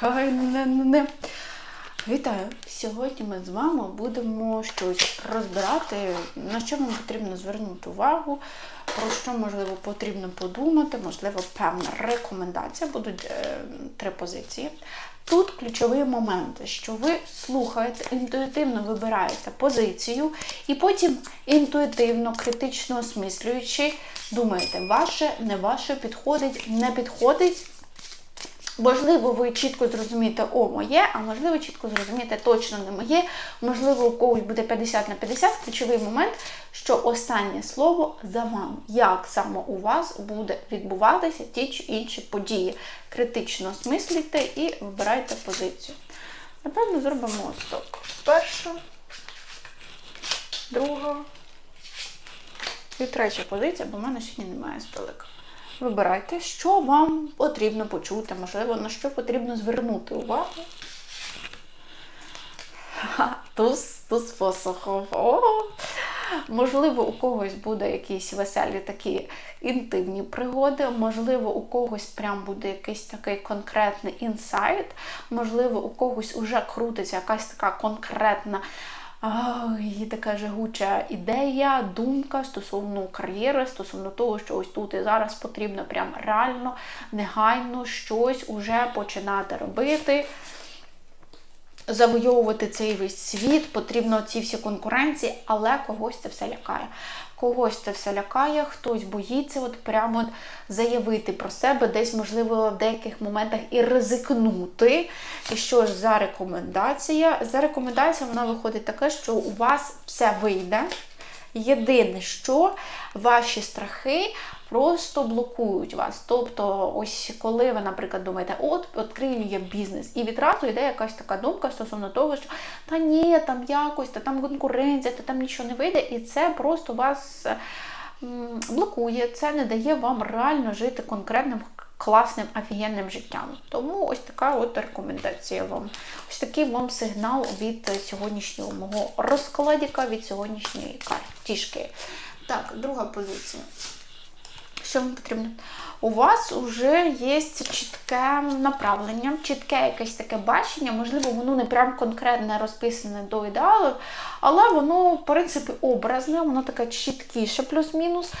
Ай, не, не, не. Вітаю! Сьогодні ми з вами будемо щось розбирати, на що вам потрібно звернути увагу, про що можливо потрібно подумати, можливо, певна рекомендація. Будуть е, три позиції. Тут ключовий момент, що ви слухаєте, інтуїтивно вибираєте позицію, і потім інтуїтивно, критично осмислюючи, думаєте, ваше, не ваше, підходить, не підходить. Можливо, ви чітко зрозумієте, о, моє, а можливо, чітко зрозумієте, точно не моє. Можливо, у когось буде 50 на 50. Ключовий момент, що останнє слово за вами. Як саме у вас буде відбуватися ті чи інші події. Критично осмислюйте і вибирайте позицію. Напевно, зробимо ось так. Перша, друга і третя позиція, бо в мене сьогодні немає столика. Вибирайте, що вам потрібно почути, можливо, на що потрібно звернути увагу. Туз, туз посохов. О! Можливо, у когось буде якісь веселі такі інтимні пригоди, можливо, у когось прям буде якийсь такий конкретний інсайт, можливо, у когось уже крутиться якась така конкретна Є така жагуча ідея, думка стосовно кар'єри, стосовно того, що ось тут і зараз потрібно прям реально, негайно щось уже починати робити. Завойовувати цей весь світ, потрібно ці всі конкуренції, але когось це все лякає. Когось це все лякає, хтось боїться от прямо от заявити про себе, десь, можливо, в деяких моментах і ризикнути. І що ж за рекомендація? За рекомендація вона виходить таке, що у вас все вийде. Єдине, що ваші страхи просто блокують вас. Тобто, ось коли ви, наприклад, думаєте, от відкрию я бізнес, і відразу йде якась така думка стосовно того, що та ні, там якось, та там конкуренція, та там нічого не вийде, і це просто вас блокує, це не дає вам реально жити конкретним. Класним офігенним життям. Тому ось така от рекомендація вам. Ось такий вам сигнал від сьогоднішнього мого розкладіка, від сьогоднішньої картішки. Так, друга позиція. Що вам потрібно? У вас вже є чітке направлення, чітке якесь таке бачення, можливо, воно не прям конкретне розписане до ідеалу, але воно, в принципі, образне, воно таке чіткіше, плюс-мінус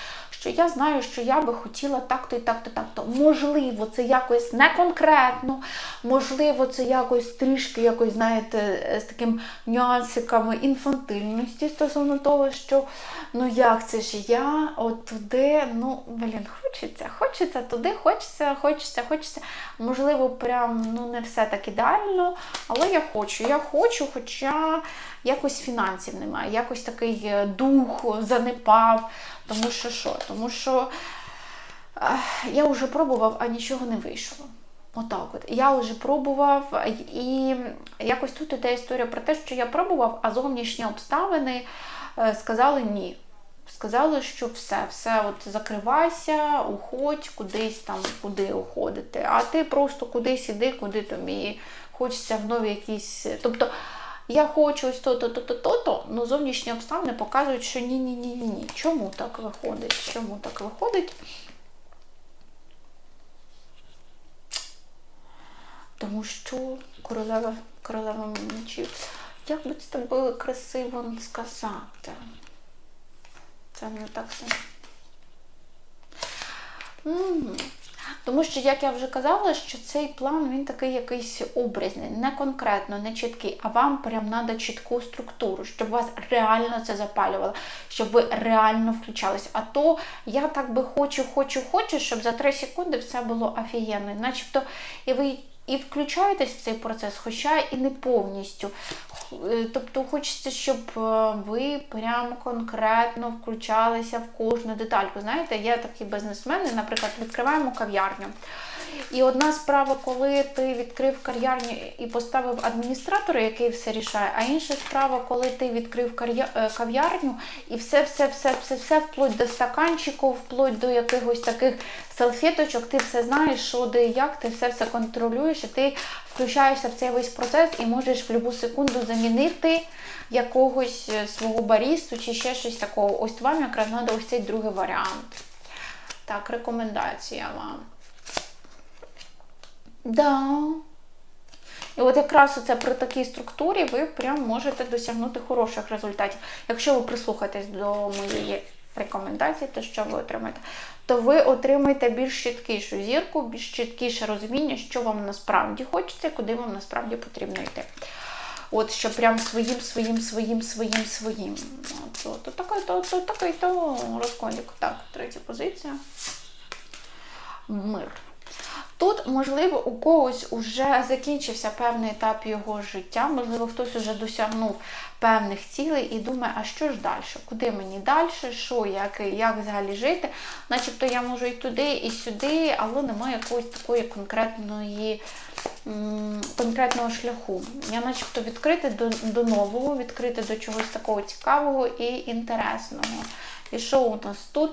що я знаю, що я би хотіла так-то і так-то, так-то. Можливо, це якось не конкретно, можливо, це якось трішки, якось, знаєте, з таким нюансиками інфантильності стосовно того, що ну як це ж я, от туди, ну, блін, хочеться, хочеться туди, хочеться, хочеться, хочеться. Можливо, прям ну, не все так ідеально, але я хочу. Я хочу, хоча якось фінансів немає, якось такий е, дух занепав. Тому що що? Тому що я вже пробував, а нічого не вийшло. Отак от. Я вже пробував, і якось тут іде історія про те, що я пробував, а зовнішні обставини е, сказали ні. Сказали, що все, все, от закривайся, уходь, кудись там, куди уходити. А ти просто кудись іди, куди тобі хочеться в нові якісь. Тобто я хочу ось то-то, то-то, то-то, але зовнішні обставини показують, що ні-ні-ні. ні Чому так виходить? Чому так виходить? Тому що королева королева мечів. Як би це було красиво сказати? Це не так. М тому що, як я вже казала, що цей план він такий якийсь образний, не конкретно, не чіткий, а вам прям треба чітку структуру, щоб вас реально це запалювало, щоб ви реально включались. А то я так би хочу, хочу, хочу, щоб за 3 секунди все було офігенно. Начебто, і ви і включаєтесь в цей процес, хоча і не повністю. Е, тобто хочеться, щоб е, ви прям конкретно включалися в кожну детальку. Знаєте, є такі бізнесмени, наприклад, відкриваємо кав'ярню. І одна справа, коли ти відкрив кав'ярню і поставив адміністратора, який все рішає, а інша справа, коли ти відкрив е, кав'ярню і все-все-все-все-все, вплоть до стаканчиків, вплоть до якихось таких салфеточок, ти все знаєш, що де і як, ти все все контролюєш, і ти включаєшся в цей весь процес і можеш в будь-яку секунду замінити якогось е, свого барісту чи ще щось такого. Ось вам якраз треба ось цей другий варіант. Так, рекомендація вам. Да, от якраз це при такій структурі ви прям можете досягнути хороших результатів. Якщо ви прислухаєтесь до моєї рекомендації, то що ви отримаєте? То ви отримаєте більш чіткішу зірку, більш чіткіше розуміння, що вам насправді хочеться, куди вам насправді потрібно йти. От що прям своїм, своїм, своїм, своїм, своїм. От, от, от, такий, то, то, такий то розколік. Так, третя позиція. Мир. Тут, можливо, у когось вже закінчився певний етап його життя, можливо, хтось вже досягнув певних цілей і думає, а що ж далі? Куди мені далі? Що, як, як взагалі жити? Начебто я можу і туди, і сюди, але немає якоїсь такої конкретної, конкретного шляху. Я начебто відкрита до, до нового, відкрита до чогось такого цікавого і інтересного. І що у нас тут?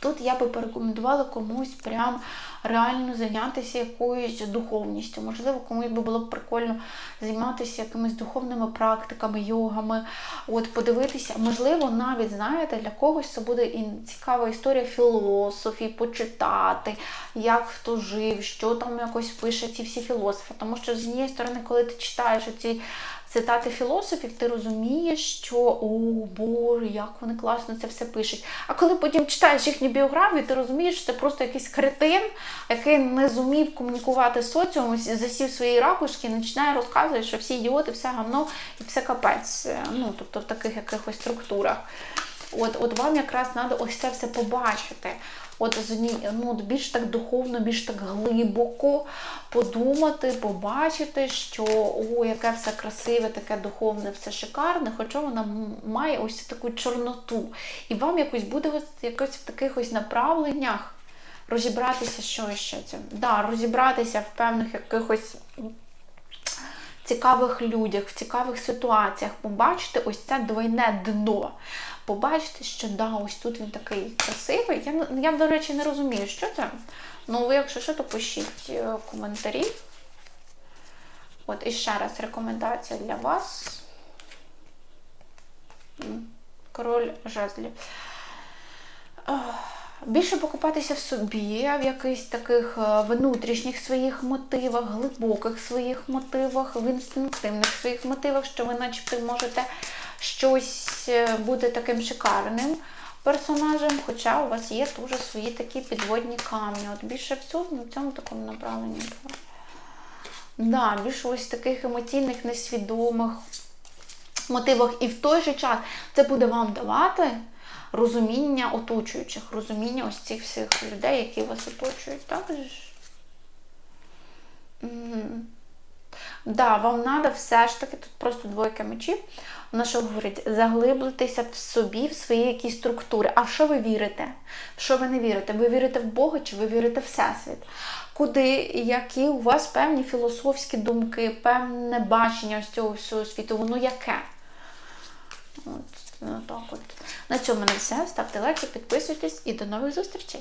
Тут я би порекомендувала комусь прям реально зайнятися якоюсь духовністю. Можливо, комусь би було б прикольно займатися якимись духовними практиками, йогами, от подивитися. Можливо, навіть знаєте, для когось це буде і цікава історія філософії, почитати, як хто жив, що там якось пише ці всі філософи. Тому що з однієї сторони, коли ти читаєш ці цитати філософів, ти розумієш, що о Боже, як вони класно це все пишуть. А коли потім читаєш їхні біографії, ти розумієш, що це просто якийсь кретин, який не зумів комунікувати з соціумом, засів свої ракушки і починає розказувати, що всі ідіоти, все гавно і все капець. Ну, тобто в таких якихось структурах. От, от вам якраз треба ось це все побачити. От з ну, більш так духовно, більш так глибоко подумати, побачити, що о, яке все красиве, таке духовне, все шикарне, хоча вона має ось таку чорноту. І вам якось буде ось якось в таких ось направленнях розібратися, що ще це. Да, розібратися в певних якихось цікавих людях, в цікавих ситуаціях, побачити ось це двойне дно. Побачити, що да, ось тут він такий красивий. Я, я до речі, не розумію, що це. Ну, ви, якщо що, то пишіть е, коментарі. От, і ще раз рекомендація для вас. Король жезлів. Більше покупатися в собі, в якихось таких е, внутрішніх своїх мотивах, глибоких своїх мотивах, в інстинктивних своїх мотивах, що ви начебто можете щось е, бути таким шикарним персонажем, хоча у вас є дуже свої такі підводні камні. От більше всього на цьому такому направленні. Да, більше ось таких емоційних, несвідомих мотивах. І в той же час це буде вам давати розуміння оточуючих, розуміння ось цих всіх людей, які вас оточують. Так же ж? Да, вам треба все ж таки, тут просто двойка мечів, вона що говорить, заглиблитися в собі, в свої якісь структури. А в що ви вірите? В що ви не вірите? Ви вірите в Бога чи ви вірите в Всесвіт? Куди, які у вас певні філософські думки, певне бачення ось цього всього світу, воно яке? От, ну, так от. На цьому на все. Ставте лайки, підписуйтесь і до нових зустрічей!